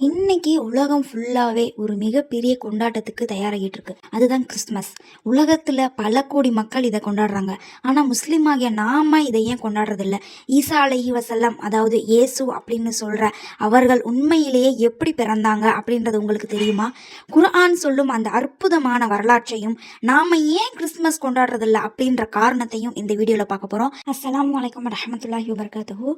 இன்னைக்கு உலகம் ஃபுல்லாகவே ஒரு மிகப்பெரிய கொண்டாட்டத்துக்கு தயாராகிட்டு இருக்கு அதுதான் கிறிஸ்மஸ் உலகத்தில் பல கோடி மக்கள் இதை கொண்டாடுறாங்க. ஆனால் முஸ்லீம் ஆகிய நாம இதை ஏன் கொண்டாடுறதில்ல? ஈசா அலஹி வசல்லம் அதாவது இயேசு அப்படின்னு சொல்கிற அவர்கள் உண்மையிலேயே எப்படி பிறந்தாங்க அப்படின்றது உங்களுக்கு தெரியுமா? குர்ஆன் சொல்லும் அந்த அற்புதமான வரலாற்றையும் நாம் ஏன் கிறிஸ்மஸ் கொண்டாடுறதில்ல அப்படின்ற காரணத்தையும் இந்த வீடியோவில் பார்க்க போகிறோம் அஸ்லாம் வலைக்கம் வரஹமத்துல்லாஹி வபரகாத்துஹு.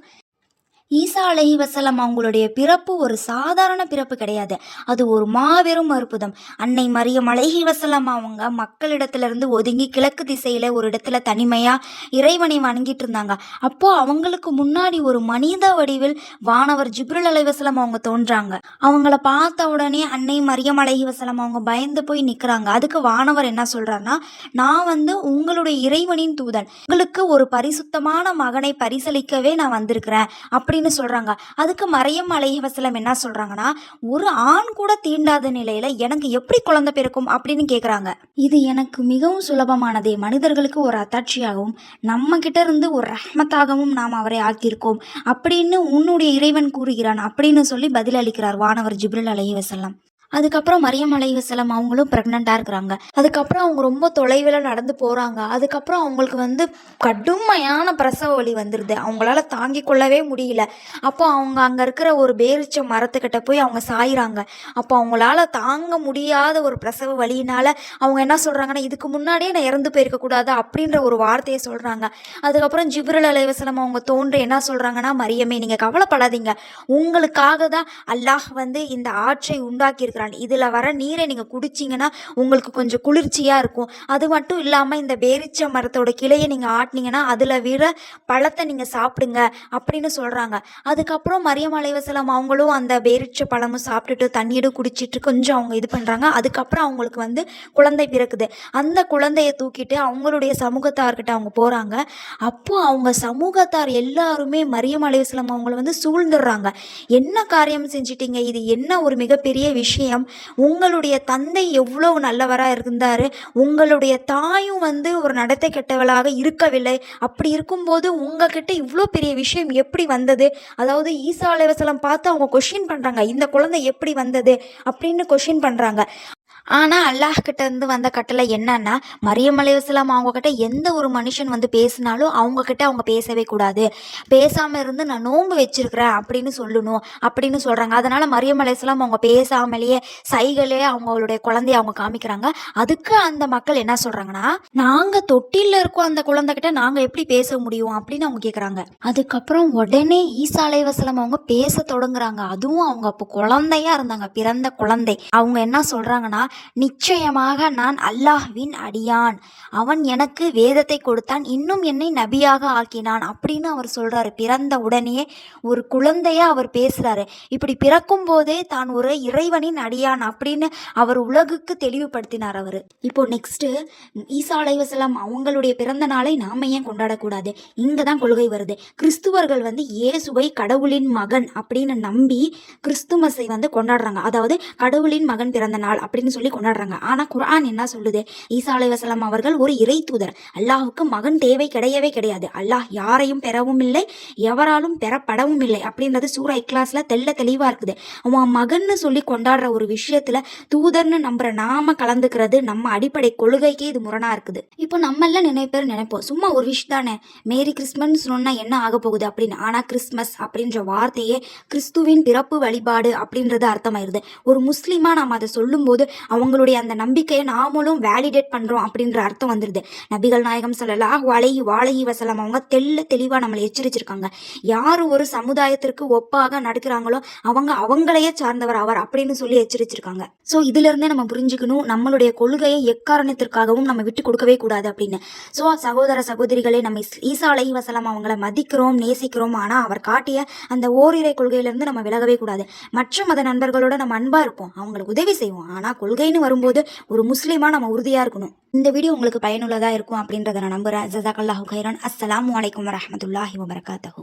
ஈசா அலஹி வசலம் அவங்களுடைய பிறப்பு ஒரு சாதாரண பிறப்பு கிடையாது. அது ஒரு மாபெரும் அற்புதம். அன்னை மரியம் அலஹி வசலம் அவங்க மக்களிடத்திலிருந்து ஒதுங்கி கிழக்கு திசையில் ஒரு இடத்துல தனிமையாக இறைவனை வணங்கிட்டு இருந்தாங்க. அப்போ அவங்களுக்கு முன்னாடி ஒரு மனித வடிவில் வானவர் ஜிப்ருல் அலை வசலம் அவங்க தோன்றாங்க. அவங்கள பார்த்த உடனே அன்னை மரியம் அலஹி வசலம் அவங்க பயந்து போய் நிற்கிறாங்க அதுக்கு வானவர் என்ன சொல்றாருன்னா நான் வந்து உங்களுடைய இறைவனின் தூதன். உங்களுக்கு ஒரு பரிசுத்தமான மகனை பரிசளிக்கவே நான் வந்திருக்கிறேன். அப்படி அப்படின்னு சொல்கிறாங்க அதுக்கு மறையம் அலைஹிவசலம் என்ன சொல்கிறாங்கன்னா ஒரு ஆண் கூட தீண்டாத நிலையில் எனக்கு எப்படி குழந்தை பிறக்கும் அப்படின்னு கேட்குறாங்க இது எனக்கு மிகவும் சுலபமானதே. மனிதர்களுக்கு ஒரு அத்தாட்சியாகவும் நம்ம கிட்ட இருந்து ஒரு ரஹ்மத்தாகவும் நாம் அவரை ஆக்கியிருக்கோம். அப்படின்னு உன்னுடைய இறைவன் கூறுகிறான் அப்படின்னு சொல்லி பதிலளிக்கிறார் வானவர் ஜிப்ரில் அலைஹிவசல்லம் அதுக்கப்புறம் மரியம் அலைவசலம் அவங்களும் ப்ரெக்னெண்ட்டாக இருக்கிறாங்க. அதுக்கப்புறம் அவங்க ரொம்ப தொலைவில் நடந்து போகிறாங்க அதுக்கப்புறம் அவங்களுக்கு வந்து கடுமையான பிரசவ வலி வந்துடுது அவங்களால தாங்கிக் கொள்ளவே முடியல. அப்போ அவங்க அங்கே இருக்கிற ஒரு பேரிச்ச மரத்துக்கிட்ட போய் அவங்க சாயிறாங்க. அப்போ அவங்களால தாங்க முடியாத ஒரு பிரசவ வழியினால அவங்க என்ன சொல்கிறாங்கன்னா இதுக்கு முன்னாடியே நான் இறந்து போயிருக்கக்கூடாது அப்படின்ற ஒரு வார்த்தையை சொல்கிறாங்க அதுக்கப்புறம் ஜிப்ரல் அலைவசலம் அவங்க தோன்று என்ன சொல்கிறாங்கன்னா மரியமே நீங்கள் கவலைப்படாதீங்க. உங்களுக்காக தான் அல்லாஹ் வந்து இந்த ஆற்றை உண்டாக்கி இருக்கிறான் இதில் வர நீரை நீங்கள் குடிச்சிங்கன்னா உங்களுக்கு கொஞ்சம் குளிர்ச்சியாக இருக்கும். அது மட்டும் இல்லாமல் இந்த பேரிச்ச மரத்தோட கிளையை நீங்கள் ஆட்டினீங்கன்னா அதில் விட பழத்தை நீங்கள் சாப்பிடுங்க அப்படின்னு சொல்கிறாங்க அதுக்கப்புறம் மரியம் அலைவசலம் அவங்களும் அந்த பேரிச்ச பழமும் சாப்பிட்டுட்டு தண்ணீரும் குடிச்சிட்டு கொஞ்சம் அவங்க இது பண்ணுறாங்க அதுக்கப்புறம் அவங்களுக்கு வந்து குழந்தை பிறக்குது. அந்த குழந்தையை தூக்கிட்டு அவங்களுடைய சமூகத்தார்கிட்ட அவங்க போகிறாங்க அப்போது அவங்க சமூகத்தார் எல்லாருமே மரியம் அலைவசலம் அவங்கள வந்து சூழ்ந்துடுறாங்க. என்ன காரியம் செஞ்சிட்டீங்க? இது என்ன ஒரு மிகப்பெரிய விஷயம்? உங்களுடைய தந்தை எவ்வளோ நல்லவராக இருந்தார் உங்களுடைய தாயும் வந்து ஒரு நடத்தை கெட்டவளாக இருக்கவில்லை. அப்படி இருக்கும்போது உங்ககிட்ட இவ்வளோ பெரிய விஷயம் எப்படி வந்தது? அதாவது ஈசா அலைவசலம் பார்த்து அவங்க கொஷின் பண்ணுறாங்க இந்த குழந்தை எப்படி வந்தது? அப்படின்னு கொஷின் பண்ணுறாங்க ஆனால் அல்லாஹ் இருந்து வந்த கட்டளை என்னன்னா மரியம் அலைவசலாம் அவங்கக்கிட்ட எந்த ஒரு மனுஷன் வந்து பேசினாலும் அவங்கக்கிட்ட அவங்க பேசவே கூடாது. பேசாமல் இருந்து நான் நோன்பு வச்சிருக்கிறேன் அப்படின்னு சொல்லணும் அப்படின்னு சொல்கிறாங்க அதனால் மரியம் அலைவசலாம் அவங்க பேசாமலேயே சைகளே அவங்களுடைய குழந்தைய அவங்க காமிக்கிறாங்க. அதுக்கு அந்த மக்கள் என்ன சொல்கிறாங்கன்னா நாங்கள் தொட்டிலில் இருக்கோம் அந்த குழந்தை நாங்கள் எப்படி பேச முடியும்? அப்படின்னு அவங்க கேட்குறாங்க அதுக்கப்புறம் உடனே ஈசா அலைவசலம் அவங்க பேச தொடங்குறாங்க. அதுவும் அவங்க அப்போ குழந்தையா இருந்தாங்க பிறந்த குழந்தை. அவங்க என்ன சொல்கிறாங்கன்னா நிச்சயமாக நான் அல்லாஹ்வின் அடியான். அவன் எனக்கு வேதத்தை கொடுத்தான் இன்னும் என்னை நபியாக ஆக்கினான் அப்படின்னு அவர் சொல்றாரு. பிறந்த உடனே ஒரு குழந்தையா அவர் பேசுறாரு. இப்படி பிறக்கும் போதே தான் ஒரு இறைவனின் அடியான் அப்படின்னு அவர் உலகுக்கு தெளிவுபடுத்தினார் அவர். இப்போ நெக்ஸ்ட் ஈசா அலைவசலம் அவங்களுடைய பிறந்த நாளை நாம ஏன் கொண்டாடக்கூடாது? இங்கே தான் கொள்கை வருது. கிறிஸ்துவர்கள் வந்து இயேசுவை கடவுளின் மகன் அப்படின்னு நம்பி கிறிஸ்துமஸை வந்து கொண்டாடுறாங்க. அதாவது கடவுளின் மகன் பிறந்த நாள் அப்படின்னு சொல்லி கொண்டாடுறாங்க. ஆனா குரான் என்ன சொல்லுது? ஈசா அலைவசலம் அவர்கள் ஒரு இறை தூதர். அல்லாஹுக்கு மகன் தேவை கிடையவே கிடையாது. அல்லாஹ் யாரையும் பெறவும் இல்லை எவராலும் பெறப்படவும் இல்லை அப்படின்றது சூரா இக்லாஸ்ல தெள்ள தெளிவா இருக்குது. அவன் மகன்னு சொல்லி கொண்டாடுற ஒரு விஷயத்துல தூதர்னு நம்புற நாம கலந்துக்கிறது நம்ம அடிப்படை கொள்கைக்கே இது முரணா இருக்குது. இப்போ நம்ம எல்லாம் நிறைய நினைப்போம். சும்மா ஒரு விஷயம் தானே. மேரி கிறிஸ்மஸ் சொன்னா என்ன ஆக போகுது அப்படின்னு. ஆனா கிறிஸ்மஸ் அப்படின்ற வார்த்தையே கிறிஸ்துவின் பிறப்பு வழிபாடு அப்படின்றது அர்த்தமாயிருது. ஒரு முஸ்லீமா நாம் அதை சொல்லும்போது அவங்களுடைய அந்த நம்பிக்கையை நாமளும் வேலிடேட் பண்றோம் அப்படின்ற அர்த்தம் வந்துருது. நபிகள் நாயகம் சொல்லலாம் வளைகி வாழகி வசலம் அவங்க தெள்ள தெளிவாக நம்மளை எச்சரிச்சிருக்காங்க. யார் ஒரு சமுதாயத்திற்கு ஒப்பாக நடக்கிறாங்களோ அவங்க அவங்களையே சார்ந்தவர் அவர் அப்படின்னு சொல்லி எச்சரிச்சிருக்காங்க. ஸோ இதுல இருந்தே நம்ம புரிஞ்சுக்கணும் நம்மளுடைய கொள்கையை எக்காரணத்திற்காகவும் நம்ம விட்டு கொடுக்கவே கூடாது அப்படின்னு. ஸோ சகோதர சகோதரிகளை நம்ம ஈசா அலைஹி வசலம் அவங்கள மதிக்கிறோம் நேசிக்கிறோம் ஆனால் அவர் காட்டிய அந்த ஓரிரை கொள்கையிலிருந்து நம்ம விலகவே கூடாது. மற்ற மத நண்பர்களோட நம்ம அன்பா இருப்போம் அவங்களுக்கு உதவி செய்வோம். ஆனால் கொள்கைன்னு வரும்போது ஒரு முஸ்லீமா நம்ம உறுதியா இருக்கணும். இந்த வீடியோ உங்களுக்கு பயனுள்ளதாக இருக்கும் அப்படின்றத நான் நம்புகிறேன் ஜசாக் அல்லாஹு கைரான். அஸ்லாம் வலைக்கம் வரமத்துல்லாஹி வபரகாத்தஹு.